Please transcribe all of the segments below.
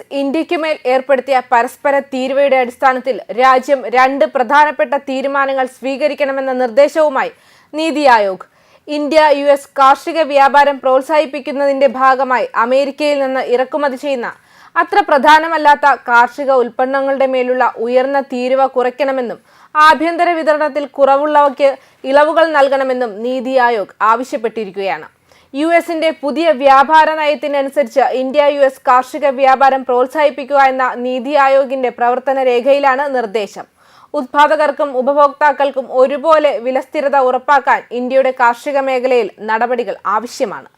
S ഇന്ത്യക്കുമേൽ ഏർപ്പെടുത്തിയ പരസ്പര തീരുവയുടെ അടിസ്ഥാനത്തിൽ രാജ്യം രണ്ട് പ്രധാനപ്പെട്ട തീരുമാനങ്ങൾ സ്വീകരിക്കണമെന്ന നിർദ്ദേശവുമായി NITI Aayog. India U S കാർഷിക വ്യാപാരം പ്രോത്സാഹിപ്പിക്കുന്നതിന്റെ ഭാഗമായി അമേരിക്കയിൽ നിന്ന് ഇറക്കുമതി ചെയ്യുന്ന അത്ര പ്രധാനമല്ലാത്ത കാർഷിക ഉൽപ്പന്നങ്ങളുടെ മേലുള്ള ഉയർന്ന തീരുവ കുറയ്ക്കണമെന്നും ആഭ്യന്തര വിതരണത്തിൽ കുറവുള്ളവയ്ക്ക് ഇളവുകൾ നൽകണമെന്നും നീതി ആയോഗ് ആവശ്യപ്പെട്ടിരിക്കുകയാണ്. യു എസിന്റെ പുതിയ വ്യാപാര നയത്തിനനുസരിച്ച് ഇന്ത്യ യു എസ് കാർഷിക വ്യാപാരം പ്രോത്സാഹിപ്പിക്കുക എന്ന നീതി ആയോഗിന്റെ പ്രവർത്തന രേഖയിലാണ് നിർദ്ദേശം. ഉത്പാദകർക്കും ഉപഭോക്താക്കൾക്കും ഒരുപോലെ വിലസ്ഥിരത ഉറപ്പാക്കാൻ ഇന്ത്യയുടെ കാർഷിക മേഖലയിൽ നടപടികൾ ആവശ്യമാണ്.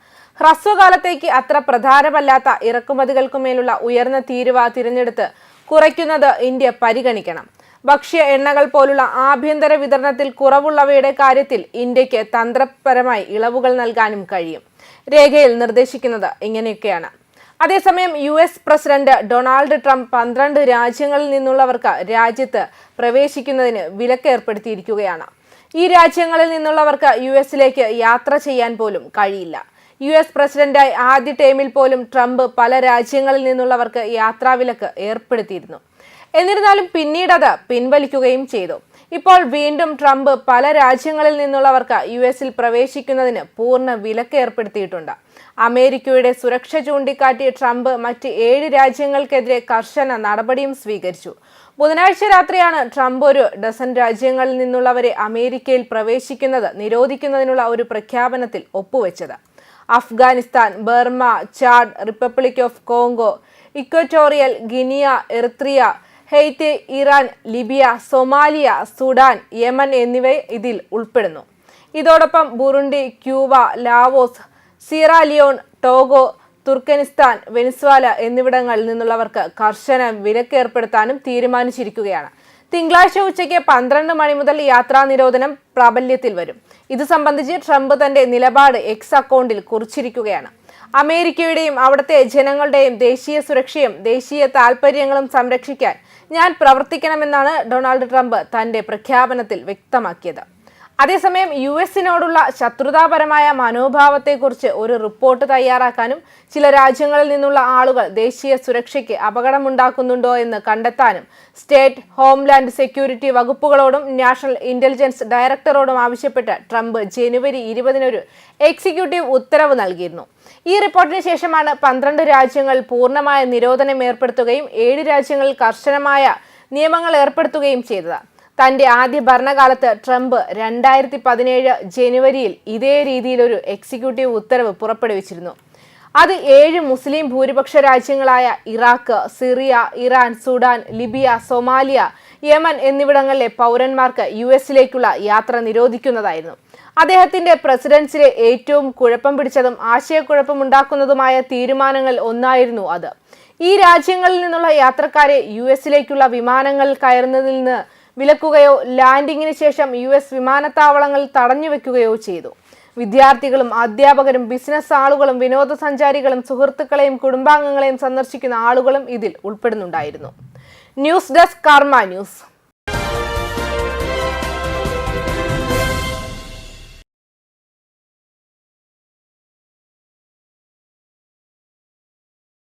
ഹ്രസ്വകാലത്തേക്ക് അത്ര പ്രധാനമല്ലാത്ത ഇറക്കുമതികൾക്കുമേലുള്ള ഉയർന്ന തീരുവ തിരഞ്ഞെടുത്ത് കുറയ്ക്കുന്നത് ഇന്ത്യ പരിഗണിക്കണം. ഭക്ഷ്യ എണ്ണകൾ പോലുള്ള ആഭ്യന്തര വിതരണത്തിൽ കുറവുള്ളവയുടെ കാര്യത്തിൽ ഇന്ത്യയ്ക്ക് തന്ത്രപരമായി ഇളവുകൾ നൽകാനും കഴിയും. രേഖയിൽ നിർദ്ദേശിക്കുന്നത് ഇങ്ങനെയൊക്കെയാണ്. അതേസമയം U S president Donald Trump പന്ത്രണ്ട് രാജ്യങ്ങളിൽ നിന്നുള്ളവർക്ക് രാജ്യത്ത് പ്രവേശിക്കുന്നതിന് വിലക്ക് ഏർപ്പെടുത്തിയിരിക്കുകയാണ് ഈ രാജ്യങ്ങളിൽ നിന്നുള്ളവർക്ക് യു എസിലേക്ക് യാത്ര ചെയ്യാൻ പോലും കഴിയില്ല. യു എസ് പ്രസിഡന്റായി ആദ്യ ടേമിൽ പോലും ട്രംപ് പല രാജ്യങ്ങളിൽ നിന്നുള്ളവർക്ക് യാത്രാവിലക്ക് ഏർപ്പെടുത്തിയിരുന്നു. എന്നിരുന്നാലും പിന്നീട് അത് പിൻവലിക്കുകയും ചെയ്തു. ഇപ്പോൾ വീണ്ടും ട്രംപ് പല രാജ്യങ്ങളിൽ നിന്നുള്ളവർക്ക് യു എസിൽ പ്രവേശിക്കുന്നതിന് പൂർണ വിലക്ക് ഏർപ്പെടുത്തിയിട്ടുണ്ട്. അമേരിക്കയുടെ സുരക്ഷ ചൂണ്ടിക്കാട്ടിയ ട്രംപ് മറ്റ് ഏഴ് രാജ്യങ്ങൾക്കെതിരെ കർശന നടപടിയും സ്വീകരിച്ചു. ബുധനാഴ്ച രാത്രിയാണ് ട്രംപ് ഒരു ഡസൻ രാജ്യങ്ങളിൽ നിന്നുള്ളവരെ അമേരിക്കയിൽ പ്രവേശിക്കുന്നത് നിരോധിക്കുന്നതിനുള്ള ഒരു പ്രഖ്യാപനത്തിൽ ഒപ്പുവെച്ചത്. Afghanistan Burma Chad Republic of Congo Equatorial Guinea Eritrea Haiti Iran Libya Somalia Sudan Yemen എന്നിവ ഇതിൽ ഉൾപ്പെടുന്നു. ഇതോടൊപ്പം Burundi Cuba Laos Sierra Leone Togo Turkmenistan Venezuela എന്നിവിടങ്ങളിൽ നിന്നുള്ളവർക്ക് കർശന വിലക്കേർപ്പെടുത്താനും തീരുമാനിച്ചിരിക്കുകയാണ്. തിങ്കളാഴ്ച ഉച്ചയ്ക്ക് പന്ത്രണ്ട് മണി മുതൽ യാത്രാ നിരോധനം പ്രാബല്യത്തിൽ വരും. ഇത് സംബന്ധിച്ച് ട്രംപ് തന്റെ നിലപാട് എക്സ് അക്കൗണ്ടിൽ കുറിച്ചിരിക്കുകയാണ്. അമേരിക്കയുടെയും അവിടുത്തെ ജനങ്ങളുടെയും ദേശീയ സുരക്ഷയും ദേശീയ താൽപര്യങ്ങളും സംരക്ഷിക്കാൻ ഞാൻ പ്രവർത്തിക്കണമെന്നാണ് ഡൊണാൾഡ് ട്രംപ് തന്റെ പ്രഖ്യാപനത്തിൽ വ്യക്തമാക്കിയത്. അതേസമയം യു എസിനോടുള്ള ശത്രുതാപരമായ മനോഭാവത്തെക്കുറിച്ച് ഒരു റിപ്പോർട്ട് തയ്യാറാക്കാനും ചില രാജ്യങ്ങളിൽ നിന്നുള്ള ആളുകൾ ദേശീയ സുരക്ഷയ്ക്ക് അപകടമുണ്ടാക്കുന്നുണ്ടോ എന്ന് കണ്ടെത്താനും സ്റ്റേറ്റ് ഹോംലാൻഡ് സെക്യൂരിറ്റി വകുപ്പുകളോടും നാഷണൽ ഇന്റലിജൻസ് ഡയറക്ടറോടും ആവശ്യപ്പെട്ട് ട്രംപ് ജനുവരി ഇരുപതിനൊരു എക്സിക്യൂട്ടീവ് ഉത്തരവ് നൽകിയിരുന്നു. ഈ റിപ്പോർട്ടിന് ശേഷമാണ് പന്ത്രണ്ട് രാജ്യങ്ങൾ പൂർണമായ നിരോധനം ഏർപ്പെടുത്തുകയും ഏഴ് രാജ്യങ്ങളിൽ കർശനമായ നിയമങ്ങൾ ഏർപ്പെടുത്തുകയും ചെയ്തത്. തന്റെ ആദ്യ ഭരണകാലത്ത് ട്രംപ് രണ്ടായിരത്തി പതിനേഴ് ജനുവരിയിൽ ഇതേ രീതിയിലൊരു എക്സിക്യൂട്ടീവ് ഉത്തരവ് പുറപ്പെടുവിച്ചിരുന്നു. അത് ഏഴ് മുസ്ലിം ഭൂരിപക്ഷ രാജ്യങ്ങളായ Iraq Syria Iran Sudan Libya Somalia Yemen എന്നിവിടങ്ങളിലെ പൗരന്മാർക്ക് യു എസിലേക്കുള്ള യാത്ര നിരോധിക്കുന്നതായിരുന്നു. അദ്ദേഹത്തിന്റെ പ്രസിഡൻസിലെ ഏറ്റവും കുഴപ്പം പിടിച്ചതും ആശയക്കുഴപ്പമുണ്ടാക്കുന്നതുമായ തീരുമാനങ്ങൾ ഒന്നായിരുന്നു അത്. ഈ രാജ്യങ്ങളിൽ നിന്നുള്ള യാത്രക്കാരെ യു എസിലേക്കുള്ള വിമാനങ്ങൾ കയറുന്നതിൽ നിന്ന് വിലക്കുകയോ ലാൻഡിങ്ങിന് ശേഷം യു എസ് വിമാനത്താവളങ്ങൾ തടഞ്ഞു വെക്കുകയോ ചെയ്തു. വിദ്യാർത്ഥികളും അധ്യാപകരും ബിസിനസ് ആളുകളും വിനോദസഞ്ചാരികളും സുഹൃത്തുക്കളെയും കുടുംബാംഗങ്ങളെയും സന്ദർശിക്കുന്ന ആളുകളും ഇതിൽ ഉൾപ്പെടുന്നുണ്ടായിരുന്നു. News desk Karma news.